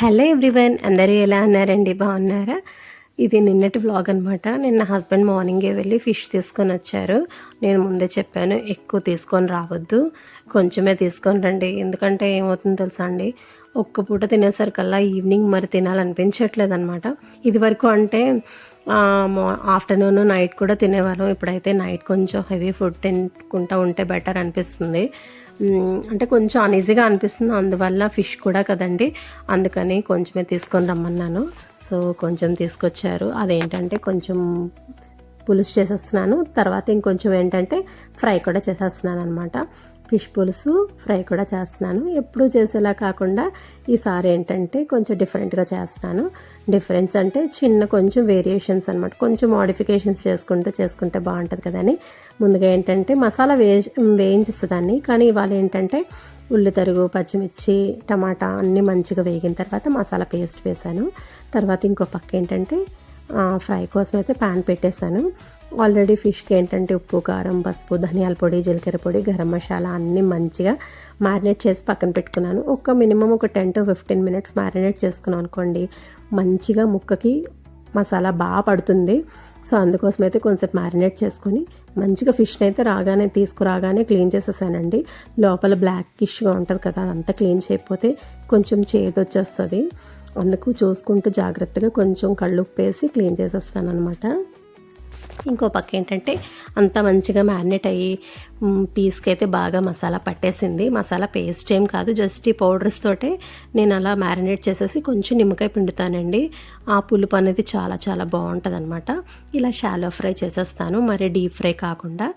Hello everyone అందరూ ఎలా ఉన్నారండి? బాగున్నారా? ఇది నిన్నటి వ్లాగ్ అనమాట నిన్న హస్బెండ్ మార్నింగే వెళ్ళి ఫిష్ తీసుకొని వచ్చారు. నేను ముందే చెప్పాను ఎక్కువ తీసుకొని రావద్దు కొంచెమే తీసుకొని రండి. ఎందుకంటే ఏమవుతుందో తెలుసా అండి? ఒక్క పూట తినేసరికల్లా ఈవినింగ్ మరి తినాలనిపించట్లేదు అనమాట ఇది వరకు అంటే ఆఫ్టర్నూన్ నైట్ కూడా తినేవాళ్ళం. ఇప్పుడైతే నైట్ కొంచెం హెవీ ఫుడ్ తినుకుంటూ ఉంటే బెటర్ అనిపిస్తుంది. అంటే కొంచెం అనీజీగా అనిపిస్తుంది. అందువల్ల ఫిష్ కూడా కదండి. అందుకని కొంచెమే తీసుకొని రమ్మన్నాను. సో కొంచెం తీసుకొచ్చారు. అదేంటంటే కొంచెం పులుసు చేసేస్తున్నాను. తర్వాత ఇంకొంచెం ఏంటంటే ఫ్రై కూడా చేసేస్తున్నాను అనమాట ఫిష్ పులుసు ఫ్రై కూడా చేస్తున్నాను. ఎప్పుడూ చేసేలా కాకుండా ఈసారి ఏంటంటే కొంచెం డిఫరెంట్గా చేస్తున్నాను. డిఫరెన్స్ అంటే చిన్న కొంచెం వేరియేషన్స్ అనమాట కొంచెం మోడిఫికేషన్స్ చేసుకుంటూ చేసుకుంటే బాగుంటుంది కదని. ముందుగా ఏంటంటే మసాలా వే వేయించేస్తుందాన్ని కానీ ఇవాళ ఏంటంటే ఉల్లి తరుగు పచ్చిమిర్చి టమాటా అన్నీ మంచిగా వేగిన తర్వాత మసాలా పేస్ట్ వేసాను తర్వాత ఇంకో పక్క ఏంటంటే ఫ్రై కోసం అయితే ప్యాన్ పెట్టేశాను. ఆల్రెడీ ఫిష్కి ఏంటంటే ఉప్పు కారం పసుపు ధనియాల పొడి జీలకర్ర పొడి గరం మసాలా అన్నీ మంచిగా మ్యారినేట్ చేసి పక్కన పెట్టుకున్నాను. ఒక మినిమం ఒక ten to fifteen minutes marinate చేసుకున్నాను అనుకోండి మంచిగా ముక్కకి మసాలా బాగా పడుతుంది. సో అందుకోసం అయితే కొంచెం మ్యారినేట్ చేసుకొని మంచిగా ఫిష్ని అయితే రాగానే తీసుకురాగానే క్లీన్ చేసేసానండి. లోపల బ్లాక్ ఇష్యూగా ఉంటుంది కదా అదంతా క్లీన్ చేయకపోతే కొంచెం చేదు వచ్చేస్తుంది అందుకు చూసుకుంటూ జాగ్రత్తగా కొంచెం కళ్ళు ఉప్పేసి క్లీన్ చేసేస్తాను అనమాట ఇంకో పక్క ఏంటంటే అంత మంచిగా మ్యారినేట్ అయ్యి పీస్కి అయితే బాగా మసాలా పట్టేసింది. మసాలా పేస్ట్ ఏం కాదు జస్ట్ ఈ పౌడర్స్ తోటే నేను అలా మ్యారినేట్ చేసేసి కొంచెం నిమ్మకాయ పిండుతానండి. ఆ పులుపు అనేది చాలా చాలా బాగుంటుంది అనమాట ఇలా షాలో ఫ్రై చేసేస్తాను మరి డీప్ ఫ్రై కాకుండా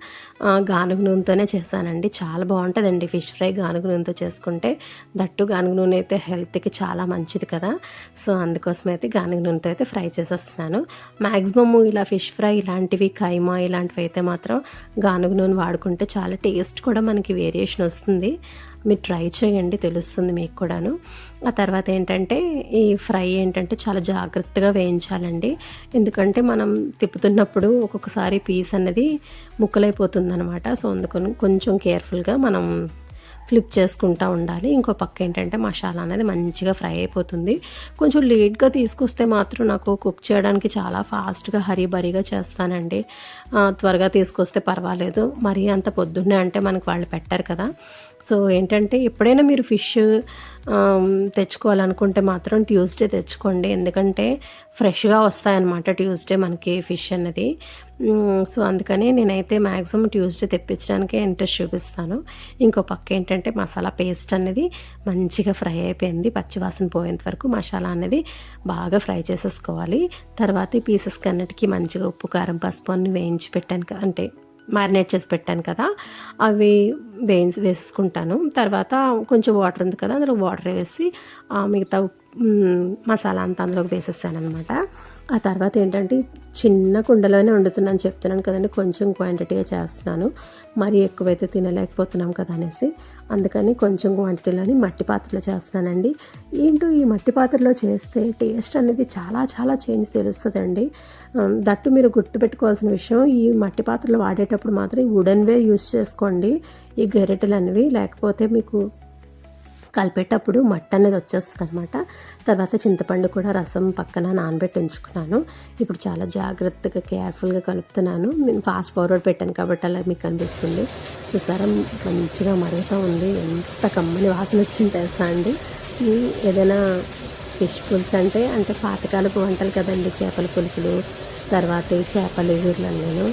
గానుగ నూనెతోనే చేశానండి చాలా బాగుంటుందండి ఫిష్ ఫ్రై గానుగ నూనెతో చేసుకుంటే. దట్టు గానుగ నూనె అయితే హెల్త్కి చాలా మంచిది కదా. సో అందుకోసం అయితే గానుగ నూనెతో అయితే ఫ్రై చేసేస్తున్నాను. మ్యాక్సిమమ్ ఇలా ఫిష్ ఫ్రై ఇలాంటివి కైమా ఇలాంటివి అయితే మాత్రం గానుగ నూనె వాడుకుంటే చాలా టేస్ట్ కూడా మనకి వేరియేషన్ వస్తుంది. మీరు ట్రై చేయండి తెలుస్తుంది మీకు కూడాను. ఆ తర్వాత ఏంటంటే ఈ ఫ్రై ఏంటంటే చాలా జాగ్రత్తగా వేయించాలండి. ఎందుకంటే మనం తిప్పుతున్నప్పుడు ఒక్కొక్కసారి పీస్ అనేది ముక్కలైపోతుంది అనమాట సో అందుకని కొంచెం కేర్ఫుల్గా మనం ఫ్లిప్ చేసుకుంటూ ఉండాలి. ఇంకో పక్క ఏంటంటే మసాలా అనేది మంచిగా ఫ్రై అయిపోతుంది. కొంచెం లేట్గా తీసుకొస్తే మాత్రం నాకు కుక్ చేయడానికి చాలా ఫాస్ట్గా హరీబరీగా చేస్తానండి. త్వరగా తీసుకొస్తే పర్వాలేదు. మరీ అంత పొద్దున్నే అంటే మనకు వాళ్ళు పెట్టారు కదా. సో ఏంటంటే ఎప్పుడైనా మీరు ఫిష్ తెచ్చుకోవాలనుకుంటే మాత్రం ట్యూస్డే తెచ్చుకోండి. ఎందుకంటే ఫ్రెష్గా వస్తాయన్నమాట ట్యూస్డే మనకి ఫిష్ అన్నది సో అందుకని నేనైతే మ్యాక్సిమం ట్యూస్డే తెప్పించడానికి ఇంట్రెస్ట్ చూపిస్తాను. ఇంకో పక్క ఏంటంటే మసాలా పేస్ట్ అనేది మంచిగా ఫ్రై అయిపోయింది. పచ్చివాసన పోయేంత వరకు మసాలా అనేది బాగా ఫ్రై చేసేసుకోవాలి. తర్వాత ఈ పీసెస్కి అన్నిటికీ మంచిగా ఉప్పు కారం పసుపు అన్ని వేయించి పెట్టాను కదా అంటే మ్యారినేట్ చేసి పెట్టాను కదా అవి వేయించి వేసుకుంటాను తర్వాత కొంచెం వాటర్ ఉంది కదా అందులో వాటర్ వేసి ఆ మిగతా ఉప్- మసాలా అంతా అందులోకి వేసేసాను అనమాట ఆ తర్వాత ఏంటంటే చిన్న కుండలోనే వండుతున్నాను చెప్తున్నాను కదండి కొంచెం క్వాంటిటీగా చేస్తున్నాను. మరి ఎక్కువైతే తినలేకపోతున్నాం కదా అనేసి. అందుకని కొంచెం క్వాంటిటీలోని మట్టి పాత్రలో చేస్తున్నానండి. ఏంటో ఈ మట్టి పాత్రలో చేస్తే టేస్ట్ అనేది చాలా చాలా చేంజ్ తెలుస్తుందండి. దట్టు మీరు గుర్తుపెట్టుకోవాల్సిన విషయం ఈ మట్టి పాత్రలు వాడేటప్పుడు మాత్రం ఈ వుడెన్వే యూస్ చేసుకోండి. ఈ గెరెటలు అనేవి లేకపోతే మీకు కలిపేటప్పుడు మట్ట అనేది వచ్చేస్తుంది అనమాట తర్వాత చింతపండు కూడా రసం పక్కన నానబెట్టి ఉంచుకున్నాను. ఇప్పుడు చాలా జాగ్రత్తగా కేర్ఫుల్గా కలుపుతున్నాను. నేను ఫాస్ట్ ఫార్వర్డ్ పెట్టాను కాబట్టి అలా మీకు అనిపిస్తుంది చూసారా మంచిగా మరుగుతూ ఉంది. ఎంత కమ్మని వాసన వచ్చింది తెలుసా అండి? ఏదైనా ఫిష్ పులుసు అంటే అంటే పాతకాలపు వంటలు కదండి చేపల పులుసులు తర్వాత చేపలు వీళ్ళను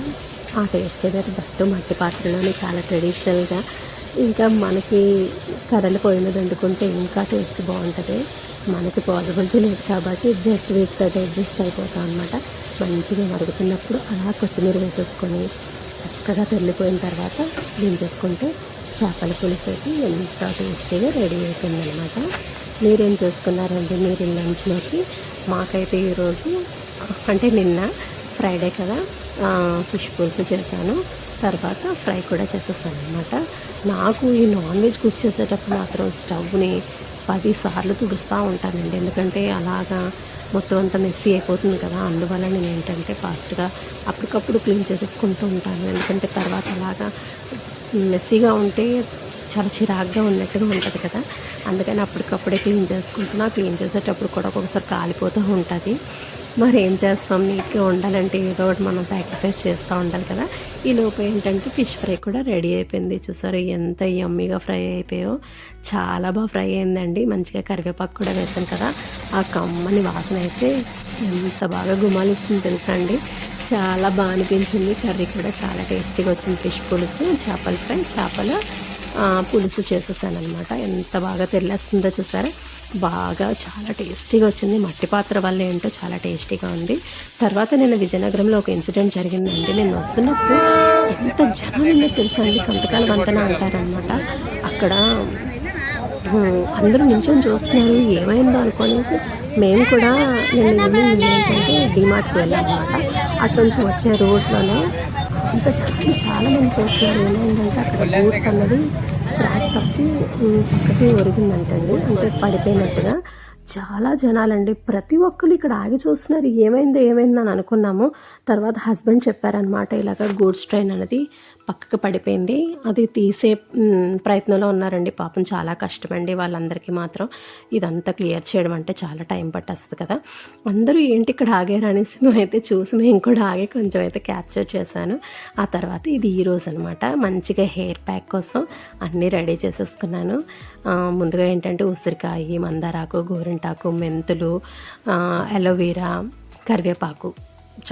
ఆ టేస్ట్ ఏదైతే బట్టు మట్టి పాత్రలోనే చాలా ట్రెడిషనల్గా ఇంకా మనకి కర్రలు పొయ్యి మీద వండుకుంటే ఇంకా టేస్ట్ బాగుంటుంది. మనకి పాసిబిలిటీ లేదు కాబట్టి జస్ట్ వీటితో అడ్జస్ట్ అయిపోతాం అనమాట మంచిగా మరుగుతున్నప్పుడు అలా కొత్తిమీర వేసేసుకొని చక్కగా తెల్లిపోయిన తర్వాత దించేసుకుంటే చేపల పులుసు అయితే ఎంత టేస్టీగా రెడీ అవుతుంది అనమాట మీరేం చేసుకున్నారండి మీరు లంచ్లోకి? మాకైతే ఈరోజు అంటే నిన్న ఫ్రైడే కదా ఫిష్ పులుసు చేశాను. తర్వాత ఫ్రై కూడా చేసేస్తాను అనమాట నాకు ఈ నాన్ వెజ్ కుక్ చేసేటప్పుడు మాత్రం స్టవ్ని పది సార్లు తుడుస్తూ ఉంటానండి. ఎందుకంటే అలాగా మొత్తం అంతా మెస్సీ అయిపోతుంది కదా. అందువల్ల నేను ఏంటంటే ఫాస్ట్గా అప్పటికప్పుడు క్లీన్ చేసేసుకుంటూ ఉంటాను. ఎందుకంటే తర్వాత అలాగా మెస్సీగా ఉంటే చాలా చిరాగ్గా ఉన్నట్టుగా ఉంటుంది కదా. అందుకని అప్పటికప్పుడే క్లీన్ చేసుకుంటున్నా. క్లీన్ చేసేటప్పుడు కూడా ఒక్కొక్కసారి కాలిపోతూ ఉంటుంది. మరి ఏం చేస్తాం? నీట్గా ఉండాలంటే ఏదో ఒకటి మనం సాక్రిఫైస్ చేస్తూ ఉండాలి కదా. ఈ లోపు ఏంటంటే ఫిష్ ఫ్రై కూడా రెడీ అయిపోయింది. చూసారు ఎంత యమ్మీగా ఫ్రై అయిపోయో. చాలా బాగా ఫ్రై అయిందండి. మంచిగా కరివేపాకు కూడా వేసాం కదా. ఆ కమ్మని వాసన అయితే ఎంత బాగా గుమాలిస్తుంది తెలుసా అండి. చాలా బాగా అనిపించింది. కర్రీ కూడా చాలా టేస్టీగా వచ్చింది. ఫిష్ పులుసు చేపల ఫ్రై చేపల పులుసు చేసేసాను అనమాట ఎంత బాగా తెల్లేస్తుందో చూసారా? బాగా చాలా టేస్టీగా వచ్చింది. మట్టి పాత్ర వల్ల ఏంటో చాలా టేస్టీగా ఉంది. తర్వాత నేను విజయనగరంలో ఒక ఇన్సిడెంట్ జరిగిందండి. నేను వస్తున్నప్పుడు ఎంత జనం ఉందో తెలుసా అండి? సంతకాల వంతన అంటారనమాట అక్కడ అందరూ నించొని చూస్తున్నారు. ఏమైందో అనుకోనేసి మేము కూడా నేను ఈవినింగ్ ఏంటంటే డిమార్ట్కి వెళ్ళామన్నమాట అటు నుంచి వచ్చే రోడ్లోనే అంత చాలా చాలా మంది చూస్తున్నారు ఏమైందంటే అక్కడ బోట్స్ అన్నది ట్రాక్ తప్పి పక్కకి ఒరిగిందంటండి. అంటే పడిపోయినట్టుగా. చాలా జనాలండి. ప్రతి ఒక్కరు ఇక్కడ ఆగి చూస్తున్నారు. ఏమైందో ఏమైందో అని అనుకున్నాము. తర్వాత హస్బెండ్ చెప్పారనమాట ఇలాగ గూడ్స్ ట్రైన్ అనేది పక్కకు పడిపోయింది. అది తీసే ప్రయత్నంలో ఉన్నారండి. పాపం చాలా కష్టమండి వాళ్ళందరికీ మాత్రం. ఇదంతా క్లియర్ చేయడం అంటే చాలా టైం పట్టేస్తుంది కదా. అందరూ ఏంటి ఇక్కడ ఆగారు అనేసి మేమైతే చూసి మేము కూడా ఆగి కొంచెం అయితే క్యాప్చర్ చేశాను. ఆ తర్వాత ఇది ఈ రోజు అనమాట మంచిగా హెయిర్ ప్యాక్ కోసం అన్నీ రెడీ చేసేసుకున్నాను. ముందుగా ఏంటంటే ఉసిరికాయ మందారాకు గోరింటాకు మెంతులు ఆ, అలోవెరా కరివేపాకు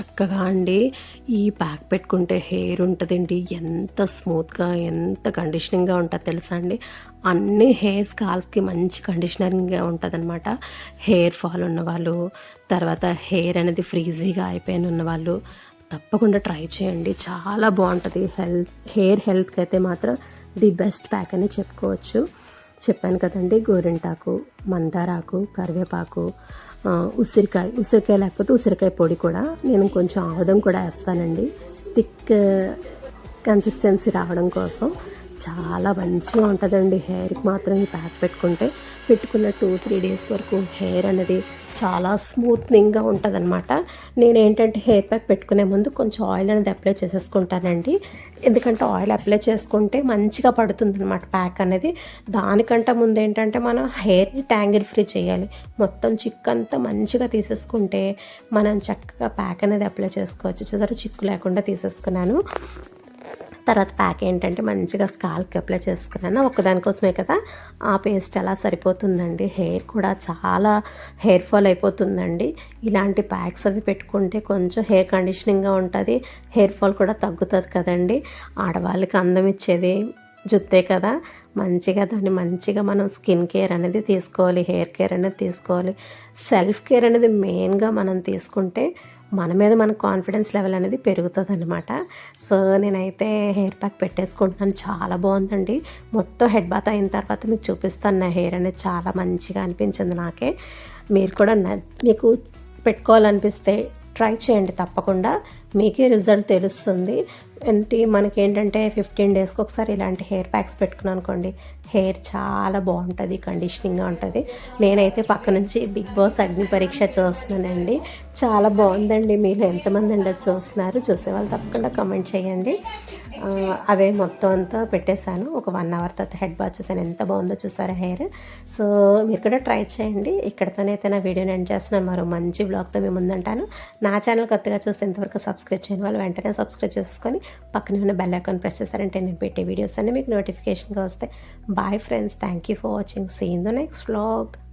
చక్కగా అండి. ఈ ప్యాక్ పెట్టుకుంటే హెయిర్ ఉంటుందండి. ఎంత స్మూత్గా ఎంత కండిషనింగ్గా ఉంటుంది తెలుసా అండి? అన్ని హెయిర్ స్కాల్ప్కి మంచి కండిషనరింగ్గా ఉంటుందన్నమాట. హెయిర్ ఫాల్ ఉన్నవాళ్ళు తర్వాత హెయిర్ అనేది ఫ్రీజీగా అయిపోయిన ఉన్నవాళ్ళు తప్పకుండా ట్రై చేయండి. చాలా బాగుంటుంది. హెల్త్ హెయిర్ హెల్త్కి అయితే మాత్రం ది బెస్ట్ ప్యాక్ అని చెప్పుకోవచ్చు. చెప్పాను కదండి గోరింటాకు మందారాకు కరివేపాకు ఉసిరికాయ ఉసిరికాయ లేకపోతే ఉసిరికాయ పొడి కూడా నేను కొంచెం ఆవదం కూడా వేస్తానండి. థిక్ కన్సిస్టెన్సీ రావడం కోసం. చాలా మంచిగా ఉంటుందండి హెయిర్కి మాత్రం ఈ ప్యాక్ పెట్టుకుంటే. పెట్టుకున్న టూ త్రీ డేస్ వరకు హెయిర్ అనేది చాలా స్మూత్నింగ్గా ఉంటుంది అనమాట నేను ఏంటంటే హెయిర్ ప్యాక్ పెట్టుకునే ముందు కొంచెం ఆయిల్ అనేది అప్లై చేసేసుకుంటానండి. ఎందుకంటే ఆయిల్ అప్లై చేసుకుంటే మంచిగా పడుతుంది అనమాట ప్యాక్ అనేది. దానికంటే ముందు ఏంటంటే మనం హెయిర్ని ట్యాంగిల్ ఫ్రీ చేయాలి. మొత్తం చిక్కు అంతా మంచిగా తీసేసుకుంటే మనం చక్కగా ప్యాక్ అనేది అప్లై చేసుకోవచ్చు. చివరి చిక్కు లేకుండా తీసేసుకున్నాను. తర్వాత ప్యాక్ ఏంటంటే మంచిగా స్కాల్ప్కి అప్లై చేసుకున్నాను. ఒక్కదానికోసమే కదా ఆ పేస్ట్ అలా సరిపోతుందండి. హెయిర్ కూడా చాలా హెయిర్ ఫాల్ అయిపోతుందండి. ఇలాంటి ప్యాక్స్ అవి పెట్టుకుంటే కొంచెం హెయిర్ కండిషనింగ్గా ఉంటుంది. హెయిర్ ఫాల్ కూడా తగ్గుతుంది కదండి. ఆడవాళ్ళకి అందం ఇచ్చేది జుత్తే కదా. మంచిగా దాన్ని మంచిగా మనం స్కిన్ కేర్ అనేది తీసుకోవాలి హెయిర్ కేర్ అనేది తీసుకోవాలి. సెల్ఫ్ కేర్ అనేది మెయిన్గా మనం తీసుకుంటే మన మీద మన కాన్ఫిడెన్స్ లెవెల్ అనేది పెరుగుతుంది అనమాట సో నేనైతే హెయిర్ ప్యాక్ పెట్టేసుకుంటున్నాను. చాలా బాగుందండి. మొత్తం హెడ్ బాత్ అయిన తర్వాత మీకు చూపిస్తాను. నా హెయిర్ అనేది చాలా మంచిగా అనిపించింది నాకే. మీరు కూడా న- మీకు పెట్టుకోవాలనిపిస్తే ట్రై చేయండి తప్పకుండా. మీకే రిజల్ట్ తెలుస్తుంది. ఏంటి మనకి ఏంటంటే ఫిఫ్టీన్ డేస్కి ఒకసారి ఇలాంటి హెయిర్ ప్యాక్స్ పెట్టుకున్నాను అనుకోండి. హెయిర్ చాలా బాగుంటుంది కండిషనింగ్గా ఉంటుంది. నేనైతే పక్క నుంచి బిగ్ బాస్ అగ్ని పరీక్ష చూస్తున్నానండి. చాలా బాగుందండి మీరు ఎంతమంది అండి చూస్తున్నారు? చూస్తున్నారు చూసేవాళ్ళు తప్పకుండా కమెంట్ చేయండి. అదే మొత్తం అంతా పెట్టేశాను. ఒక వన్ అవర్ తర్వాత హెడ్ బాత్ చేశాను. ఎంత బాగుందో చూసారా హెయిర్? సో మీరు కూడా ట్రై చేయండి. ఇక్కడతోనైతే నా వీడియోని ఎండ్ చేస్తున్నాను. మరో మంచి బ్లాగ్తో మేము ముందుంటాను నా ఛానల్ కొత్తగా చూస్తే ఇంతవరకు సబ్స్క్రైబ్ చేయని వాళ్ళు వెంటనే సబ్స్క్రైబ్ చేసుకొని పక్కనే ఉన్న బెల్ ఐకాన్ ప్రెస్ చేస్తారంటే నేను పెట్టే వీడియోస్ అన్నీ మీకు నోటిఫికేషన్గా వస్తాయి. Bye friends thank you for watching see in the next vlog